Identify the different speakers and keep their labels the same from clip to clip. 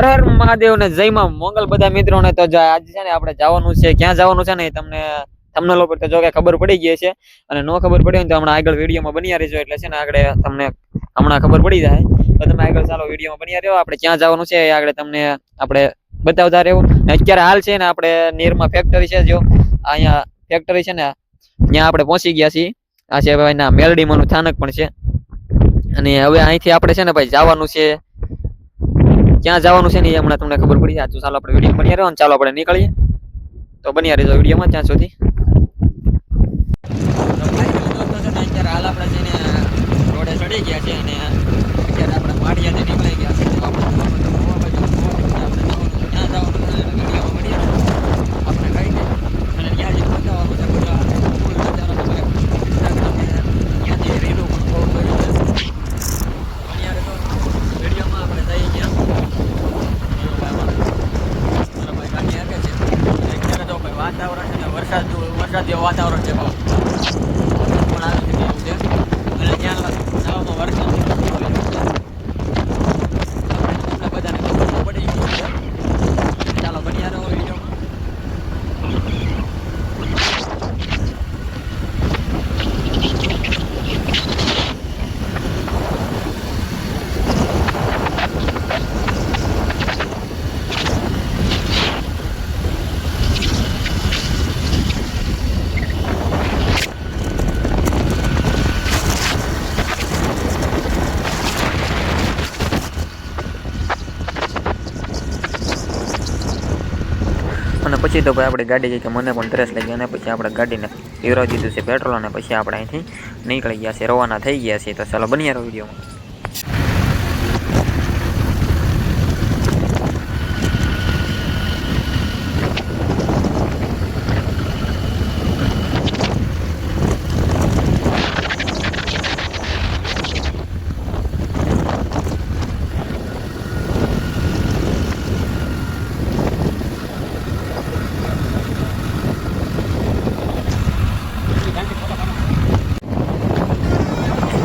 Speaker 1: હર હર મહાદેવ ને જયમાં મોંગલ બધા મિત્રોને તો આજે છે ને આપણે જવાનું છે. ક્યાં જવાનું છે ને તમને તમને લોકો તો જો કે ખબર પડી ગઈ છે અને નો ખબર પડી હોય ને તો હમણાં આગળ વિડીયોમાં બન્યા રહેજો. એટલે છે ને આગળ તમને હમણાં ખબર પડી જાય. તો તમે આગળ ચાલો વિડીયોમાં બન્યા રહ્યો આપણે ક્યાં જવાનું છે એ આગળ તમને આપણે બતાવતા રહેવું. ને અત્યારે હાલ છે ને આપણે નીરમાં ફેક્ટરી છે જો. અહીંયા ફેક્ટરી છે ને ત્યાં આપણે પહોંચી ગયા છીએ. આ છે ભાઈ ના સ્થાનક પણ છે. અને હવે અહીંથી આપણે છે ને ભાઈ જવાનું છે. ક્યાં જવાનું છે ને એ હમણાં તમને ખબર પડી જાય. ચાલો આપણે વીડિયો બન્યા રહ્યો ચાલો આપણે નીકળીએ. તો બન્યા રહેજો વિડીયોમાં ત્યાં સુધી. હાલ આપણે છે રોડે ચડી ગયા છે અને અત્યારે આપણે માળિયાથી નીકળી ગયા છે તો આપણે જવાનું તો ગોવા બાજુ, ગોવા બાજુ આપણે જવાનું છે. ક્યાં જવાનું છે એ વિડીયોમાં બન્યા રહેજો. આપણે કહી દઈએ. અને ત્યાં જઈને બતાવવાનું છે બધા full નજારો તમારે Instagram ને ત્યાંથી રીલો પણ બહુ કરી છે. બન્યા રહેજો. વિડીયોમાં આપણે જઈ ગયા મારા ભાઈ ગાડી હાકે છે અત્યારે તો ભાઈ વાતાવરણ છે ને વરસાદ જેવું- વરસાદ જેવું વાતાવરણ છે ભાવ પણ આવી રીતે એવું છે અને ત્યાં જવામાં વરસાદ જેવું હોય છે. તમને બધાને ખબર તો પડી ગઈ છે ચાલો બન્યા રહો વિડીયોમાં અને પછી તો ભાઈ આપણે ગાડી ગઈ કે મને પણ ત્રેસ લઈ ગયા અને પછી આપણે ગાડીને પીવરાવી દીધું છે પેટ્રોલ અને પછી આપણે અહીંથી નીકળી ગયા છે, રવાના થઈ ગયા છીએ તો ચાલો બન્યા રહો વિડીયોમાં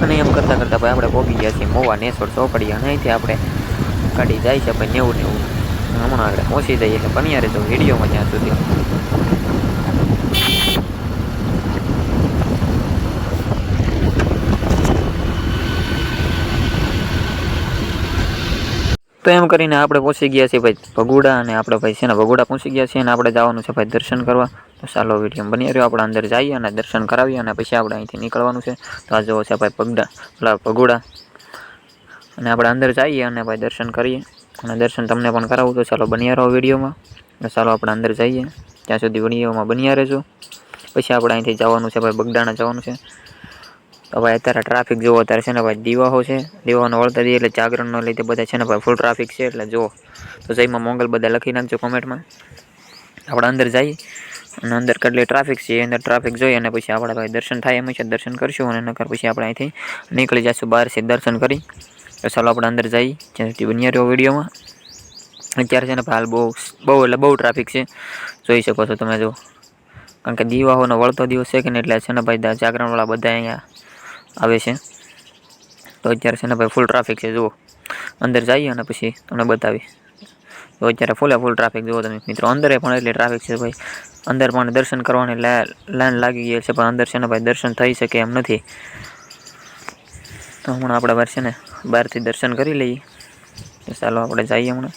Speaker 1: અને એમ કરતાં કરતાં ભાઈ આપણે પહોંચી ગયા છીએ. મોવા નેસોડ ચોકડી અને અહીંથી આપણે ગાડી જાય છે ભાઈ નેવું નેવું. હમણાં આગળ પહોંચી જઈએ એટલે બન્યા તો વિડીયોમાં ત્યાં સુધી. તો એમ કરીને આપણે પહોંચી ગયા છીએ ભાઈ ભગુડા અને આપણે ભાઈ છે ને ભગુડા પહોંચી ગયા છીએ અને આપણે જવાનું છે ભાઈ દર્શન કરવા. તો ચાલો વીડિયો બની રહ્યો. આપણે અંદર જઈએ અને દર્શન કરાવીએ અને પછી આપણે અહીંથી નીકળવાનું છે. તો આ જોવો છે ભાઈ પગડા, પેલા પગોડા. અને આપણે અંદર જઈએ અને ભાઈ દર્શન કરીએ. અને દર્શન તમને પણ કરાવું તો ચાલો બન્યા રહો વિડીયોમાં ચાલો આપણે અંદર જઈએ. ત્યાં સુધી વિડીયોમાં બન્યા રહેજો. પછી આપણે અહીંથી જવાનું છે ભાઈ બગડાણા જવાનું છે. તો ભાઈ અત્યારે ટ્રાફિક જુઓ, અત્યારે છે ને ભાઈ દીવાહો છે. દીવાનો વળતા દઈએ એટલે જાગરણનો લીધે બધા છે ને ભાઈ ફૂલ ટ્રાફિક છે. એટલે જુઓ. તો જઈમાં મોંગલ બધા લખી નાખજો કોમેન્ટમાં આપણે અંદર જઈએ. અને અંદર કેટલી ટ્રાફિક છે, અંદર ટ્રાફિક જોઈ અને પછી આપણે ભાઈ દર્શન થાય એમ છે, દર્શન કરશું અને નકર પછી આપણે અહીંથી નીકળી જઈશું બહાર છે દર્શન કરી. ચાલો આપણે અંદર જઈએ જ્યાં સુધી બન્યા રહ્યો વિડીયોમાં. અત્યારે છે ને હાલ બહુ બહુ એટલે બહુ ટ્રાફિક છે. જોઈ શકો છો તમે જો. કારણ કે દીવાઓનો વળતો દિવસ છે કે ને એટલે છે ને ભાઈ જાગરણવાળા બધા અહીંયા આવે છે. તો અત્યારે છે ને ભાઈ ફૂલ ટ્રાફિક છે, જુઓ. અંદર જઈએ અને પછી તમને બતાવી તો અત્યારે ફૂલે ફૂલ ટ્રાફિક જુઓ તમે મિત્રો, અંદરે પણ એટલી ટ્રાફિક છે ભાઈ. અંદર પણ દર્શન કરવાની લાઈન લાગી ગઈ છે, પણ અંદર છે ને ભાઈ દર્શન થઈ શકે એમ નથી. તો હમણાં આપણે બહાર છે ને બહારથી દર્શન કરી લઈએ. ચાલો આપણે જઈએ હમણાં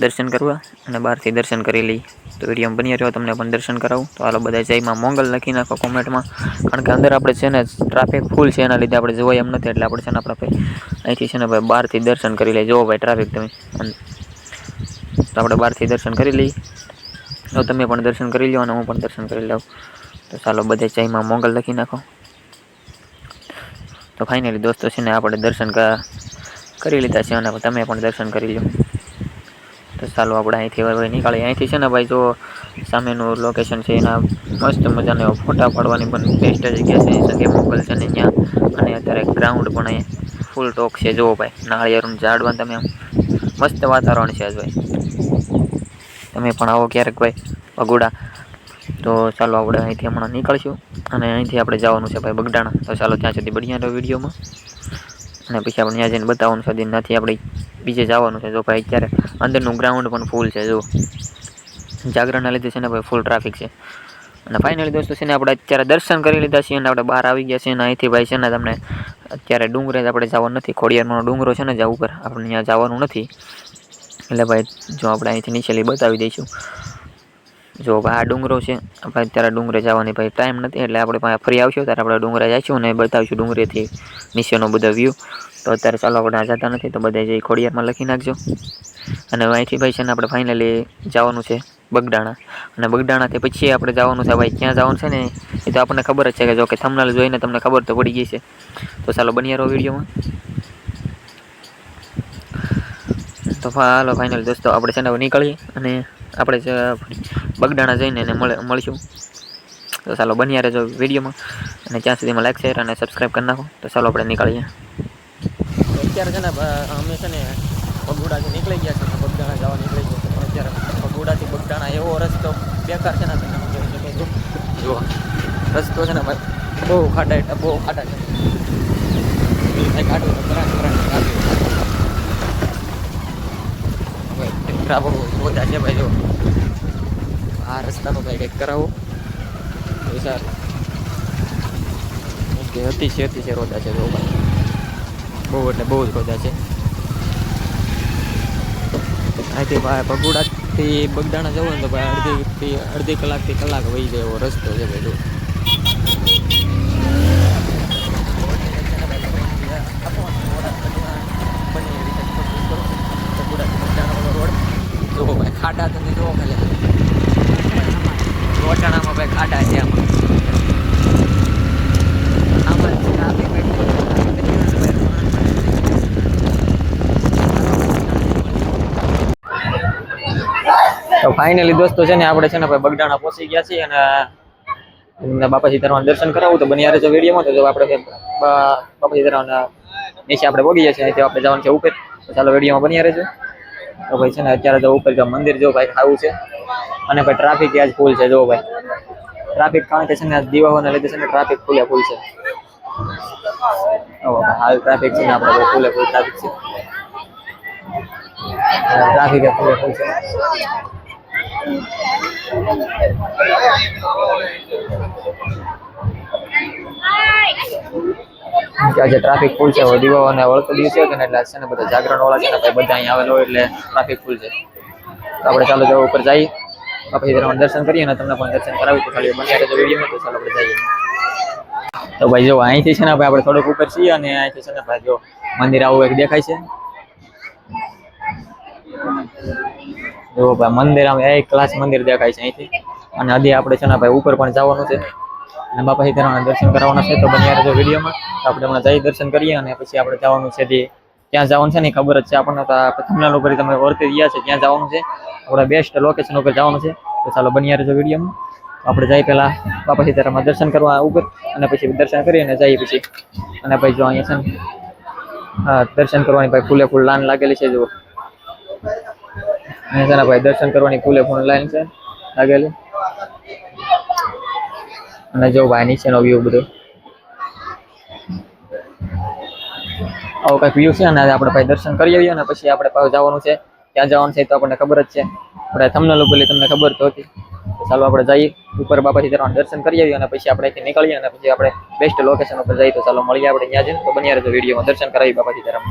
Speaker 1: દર્શન કરવા અને બહારથી દર્શન કરી લઈએ. તો વીડિયો બની રહ્યો, તમને પણ દર્શન કરાવું. તો હાલો બધા જયમાં મોંગલ લખી નાખો કોમેન્ટમાં કારણ કે અંદર આપણે છે ને ટ્રાફિક ફૂલ છે, એના લીધે આપણે જોવાય એમ નથી, એટલે આપણે છે ને આપણે અહીંથી છે ને ભાઈ બહારથી દર્શન કરી લઈએ. જોવો ભાઈ ટ્રાફિક તમે. તો આપણે બહારથી દર્શન કરી લઈએ. તો તમે પણ દર્શન કરી લો અને હું પણ દર્શન કરી લઉં. તો ચાલો બધે જયમાં મોંગલ લખી નાખો. તો ફાઇનલી દોસ્તો છે ને આપણે દર્શન કરી લીધા છે અને તમે પણ દર્શન કરી લો તો ચાલો આપણે અહીંથી હવે નીકળીએ. અહીંથી છે ને ભાઈ જો સામેનું લોકેશન છે એના મસ્ત મજાના ફોટા પાડવાની પણ બેસ્ટ જગ્યા છે. સંગે મોગલ છે ને ત્યાં. અને અત્યારે ગ્રાઉન્ડ પણ અહીંયા ફૂલ ટોક છે. જુઓ ભાઈ, નાળિયેરનું ઝાડવાનું તમે મસ્ત વાતાવરણ છે આજ ભાઈ. તમે પણ આવો ક્યારેક ભાઈ, ભગુડા. તો ચાલો આપણે અહીંથી હમણાં નીકળશું અને અહીંથી આપણે જવાનું છે ભાઈ બગડાણા. તો ચાલો ત્યાં સુધી બઢિયા રહો વિડીયોમાં. અને પછી આપણે ત્યાં જઈને બતાવવાનું છે નથી આપણે બીજે જવાનું છે. જો ભાઈ અત્યારે અંદરનું ગ્રાઉન્ડ પણ ફૂલ છે જો જાગરણના લીધે છે ને ભાઈ ફૂલ ટ્રાફિક છે. અને ફાઇનલી દોસ્તો છે ને આપણે અત્યારે દર્શન કરી લીધા છીએ અને આપણે બહાર આવી ગયા છીએ અને અહીંથી ભાઈ છે ને તમને અત્યારે ડુંગરે જ આપણે જવાનું નથી. ખોડિયારનો ડુંગરો છે ને જ્યાં ઉપર. આપણે ત્યાં જવાનું નથી. એટલે ભાઈ, જો આપણે અહીંથી નીચેલી બતાવી દઈશું. જો ભાઈ આ ડુંગરો છે, આપણે અત્યારે ડુંગરે જવાની ભાઈ ટાઈમ નથી, એટલે આપણે પાસે ફરી આવશું, ત્યારે આપણે ડુંગરે જઈશું અને બતાવીશું ડુંગરેથી નીચેનો બધો વ્યૂ તો અત્યારે ચાલો આપણે આ જતા નથી, તો બધા જે ખોડિયારમાં લખી નાખજો. અને અહીંથી ભાઈ છે ને આપણે ફાઇનલી જવાનું છે બગડાણા. અને બગડાણાથી પછી આપણે જવાનું છે ભાઈ, ક્યાં જવાનું છે ને, એ તો આપણને ખબર જ છે કે જો કે થમનાલ જોઈને તમને ખબર તો પડી ગઈ છે. તો ચાલો બન્યા રહો વિડીયોમાં. તો હાલો ફાઇનલ દોસ્તો, આપણે છે ને નીકળીએ અને આપણે બગડાણા જઈને એને મળે, મળીશું. તો ચાલો, બન્યા રહેજો વિડીયોમાં અને ત્યાં સુધીમાં લાઈક શેર અને સબસ્ક્રાઈબ કરી નાખો. તો ચાલો, આપણે નીકળીએ. અત્યારે છે ને અમે છે ને બગુડાથી નીકળી ગયા છે બગડાણા જવા નીકળી ગયા છે અત્યારે બગુડાથી બગડાણા એવો રસ્તો બેકાર છે ને, તમે રસ્તો છે ને ભાઈ, બહુ ખાડા બહુ ખાડા છે. ટેકરા બહુ રોજા છે ભાઈ જો. આ રસ્તાનો ભાઈ કંઈક કરાવો. સર ઓકે અતિશય અતિશય રોજા છે જો ભાઈ બહુ એટલે બહુ જ રોજા છે. અહીંથી ભાઈ બગુડાથી બગદાણા જવું ને તો ભાઈ અડધી અડધી કલાકથી કલાક વહી જાય એવો રસ્તો છે ભાઈ જો. ખાડા તમે જોવો ખાલી રોટાણામાં ભાઈ ખાડા છે આમાં. તો ફાઇનલી દોસ્તો છે ને, આપણે છે ને ભાઈ બગડાણા પહોંચી ગયા છીએ અને એમના બાપા સીતારામના દર્શન કરાવું. તો બની જો વિડીયોમાં, તો જો આપણે બા- બાપા સીતારામના નીચે આપણે પગી છીએ. અહીંથી આપણે જવાનું છે ઉપર. તો ચાલો વિડીયોમાં બની રહેજો તો ભાઈ છે ને અત્યારે તો ઉપર જો મંદિર જો ભાઈ ખાવું છે. અને ભાઈ ટ્રાફિક ત્યાં જ ફૂલ છે, જો ભાઈ. ટ્રાફિક કારણ કે છે ને દીવાઓના લીધે છે ને ટ્રાફિક ફૂલે ફૂલ છે. હાલ ટ્રાફિક છે ને આપણે ફૂલે ફૂલ ટ્રાફિક છે. ટ્રાફિક ફૂલે ફૂલ છે. આજે ટ્રાફિક ફૂલ છે અને વળતો દિવસ છે ને એટલે છે ને બધા જાગરણ વાળા છે ને ભાઈ બધા અહીંયા આવેલો એટલે ટ્રાફિક ફૂલ છે. તો આપણે ચાલો જવા ઉપર જઈએ. પછી તમારે દર્શન કરીએ અને તમને પણ દર્શન કરાવી તો ખાલી બન્યા તો વિડીયોમાં તો ચાલો આપણે જઈએ. તો ભાઈ જો અહીંથી છે ને ભાઈ આપણે થોડુંક ઉપર છીએ અને અહીંથી છે ને ભાઈ જો મંદિર આવું એક દેખાય છે. જો ભાઈ મંદિર આમ એક ક્લાસ મંદિર દેખાય છે અહીંથી. અને હજી આપણે છે ને ભાઈ ઉપર પણ જવાનું છે. અને બાપા સીતારામના દર્શન કરવાના છે તો બન્યા રહેજો વિડીયોમાં. તો આપણે હમણાં જઈ દર્શન કરીએ અને પછી આપણે જવાનું છે તે ત્યાં જવાનું છે ને ખબર જ છે આપણને. તો આ લોકો તમે વર્તી રહ્યા છે ત્યાં જવાનું છે. આપણા બેસ્ટ લોકેશન ઉપર જવાનું છે. તો ચાલો બન્યા રહેજો વિડીયોમાં. આપણે જઈએ પહેલાં બાપા સીતારામના દર્શન કરવા ઉપર અને પછી દર્શન કરી અને જઈએ પછી. અને ભાઈ જો અહીંયા છે હા, દર્શન કરવાની ભાઈ ફૂલે ફૂલ લાઈન લાગેલી છે, જુઓ. અહીંયા છે ભાઈ દર્શન કરવાની ફૂલે ફૂલ લાઈન છે લાગેલી. અને જો ભાઈ નીચેનો વ્યૂ બધો કંઈક વ્યૂ છે અને આપણે ભાઈ દર્શન કરી આવીએ અને પછી આપણે જવાનું છે. ક્યાં જવાનું છે તો આપણને ખબર જ છે. આપણે થંબનેલ ઉપર તમને ખબર તો હતી. ચાલો આપણે જઈએ. ઉપર બાપા સીતારામના દર્શન કરી આવીએ અને પછી આપણે અહીંથી નીકળીએ અને પછી આપણે બેસ્ટ લોકેશન ઉપર જઈએ તો ચાલો મળીએ આપણે ત્યાં જઈને. તો બન્યા રહેજો વિડીયોમાં. દર્શન કરાવી બાપા સીતારામ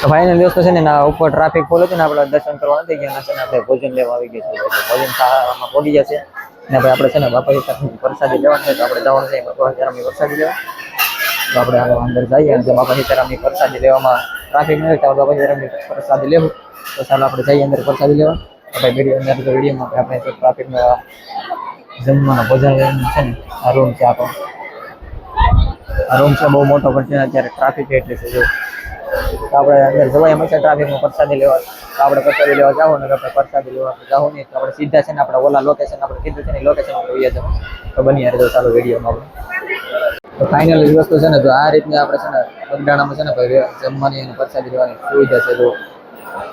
Speaker 1: તો ફાઇનલ દોસ્તો છે ને ઉપર ટ્રાફિક ફૂલ હતી ને આપણે દર્શન કરવા નથી ગયા છે ને આપણે ભોજન લેવા આવી ગયા છે ભોજન ખાવામાં પહોંચી છે. ને ભાઈ આપણે છે ને બાપા પ્રસાદી લેવાની છે, તો આપણે જવાનું છે, બાપા સીતારામની પ્રસાદી લેવા. તો આપણે આગળ અંદર જઈએ અને બાપા સીતારામની વરસાદી લેવામાં ટ્રાફિક હોય તો બાપા સીતારામની પ્રસાદી લેવું. તો ચાલો આપણે જઈએ અંદર વરસાદી લેવા. આપણે વીડિયો અંદર તો વિડીયોમાં આપણે ટ્રાફિકનો જમવાનો ભોજન છે ને, આ રૂમ છે આપણો. આ રૂમ છે બહુ મોટો, પણ છે અત્યારે ટ્રાફિક એટલે છે, જો. આપણે અંદર જવાય હંમેશા ટ્રાફિકમાં પ્રસાદી લેવા. તો આપણે પ્રસાદી લેવા જાવ ને આપણે પ્રસાદી લેવા જાવ નહીં, તો આપણે સીધા છે ને આપણે ઓલા લોકેશન આપણે કીધું છે ને લોકેશન આપણે વહી જાવ તો બની યાર ચાલો વિડીયોમાં આપણે. તો ફાઇનલ વસ્તુ છે ને તો આ રીતની આપણે છે ને બગડાણામાં છે ને ભાઈ જમવાની અને પ્રસાદી લેવાની સુવિધા છે, જો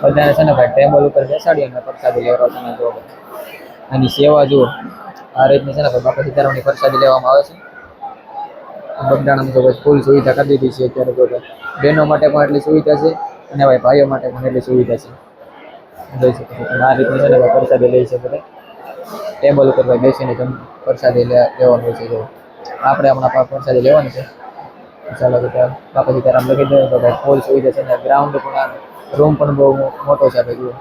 Speaker 1: બધાને છે ને ભાઈ ટેબલ ઉપર બેસાડી અને પ્રસાદી લેવા છે ને જો આની સેવા જુઓ. આ રીતની છે ને ભાઈ બાપા સીતારામની પ્રસાદી લેવામાં આવે છે. બગડાણામાં તો ભાઈ ફૂલ સુવિધા કરી દીધી છે અત્યારે તો બહેનો માટે પણ એટલી સુવિધા છે
Speaker 2: અને ભાઈ ભાઈઓ માટે પણ એટલી સુવિધા છે. જોઈ શકો છો. આ રીતની છે ને પ્રસાદી લઈ છે છો ટેબલ ઉપર ભાઈ બેસીને જમ પ્રસાદી લેવાનું હોય છે જો આપણે હમણાં પણ પ્રસાદી લેવાની છે. ચાલો બધા બાપાજી ત્યારે આમ લખી દે, તો ભાઈ ફૂલ સુવિધા છે ને ગ્રાઉન્ડ પણ રૂમ પણ બહુ મોટો છે ભાઈ જુઓ.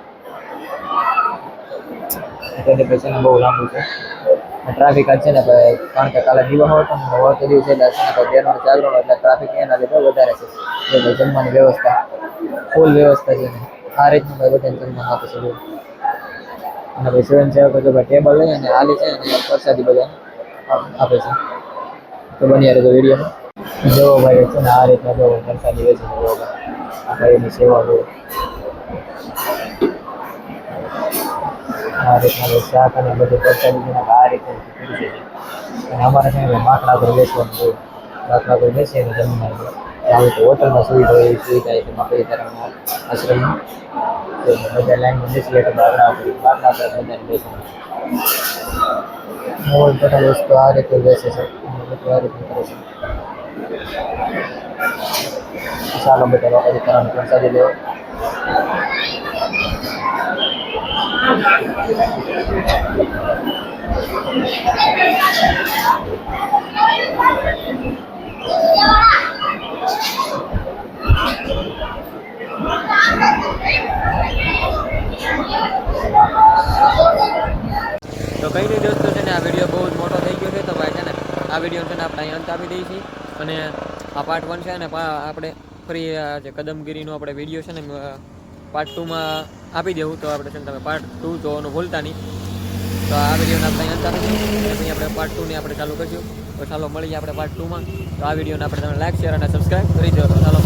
Speaker 2: તેની પછી બહુ લાંબુ છે. ટ્રાફિક છે ને ભાઈ કારણ કે કાલે દિવસ હતો ને હોતો દિવસ એટલે છે ને ભાઈ એટલે ટ્રાફિક એના લીધે વધારે છે. જમવાની વ્યવસ્થા ફૂલ વ્યવસ્થા છે. ને આ રીતનું ભાઈ બધાને જમવાનું આપે જુઓ. અને ભાઈ સ્વયંસેવકો તો ટેબલ લઈ અને હાલી છે અને પ્રસાદી બધા આપે છે. તો બની રહેજો વિડીયોમાં જો ભાઈ, છે ને આ રીતના જો પ્રસાદી વેચે છે જો આ ભાઈની સેવા જો આ રીતના શાક અને બધું પ્રસાદી છે આ રીતે અને અમારે ભાઈ માટલા પર બેસવાનું હોય. માટલા પર બેસીને જમવાનું આવી તો હોટલમાં સુવિધા હોય એવી સુવિધા છે એમાં કઈ તરફના આશ્રમમાં તો બધા લાઈનમાં બેસી એટલે બાટલા પર બાટલા પર બધાને બેસવાનું મોલ ટોટલ વસ્તુ આ રીતે બેસે છે અને લોકો આ
Speaker 1: તો કઈ નહીં દોસ્તો, છે ને આ વીડિયો બહુ જ મોટો થઈ ગયો છે, તો ભાઈ છે ને આ વીડિયો છે ને આપણે અહીં અંત આપી દઈએ છીએ અને આ પાર્ટ વન છે ને આપણે ફરી આ જે કદમગીરીનો આપણે વીડિયો છે ને પાર્ટ ટુમાં આપી દેવું તો આપણે છે ને તમે પાર્ટ ટુ જોવાનું ભૂલતા નહીં. તો આ વિડીયોને આપણે અંત આપી દઈએ પછી આપણે પાર્ટ ટુની આપણે ચાલુ કરીશું. તો ચાલો મળીએ આપણે પાર્ટ ટુમાં તો આ વિડીયોને આપણે તમે લાઈક શેર અને સબસ્ક્રાઈબ કરી દો. તો ચાલો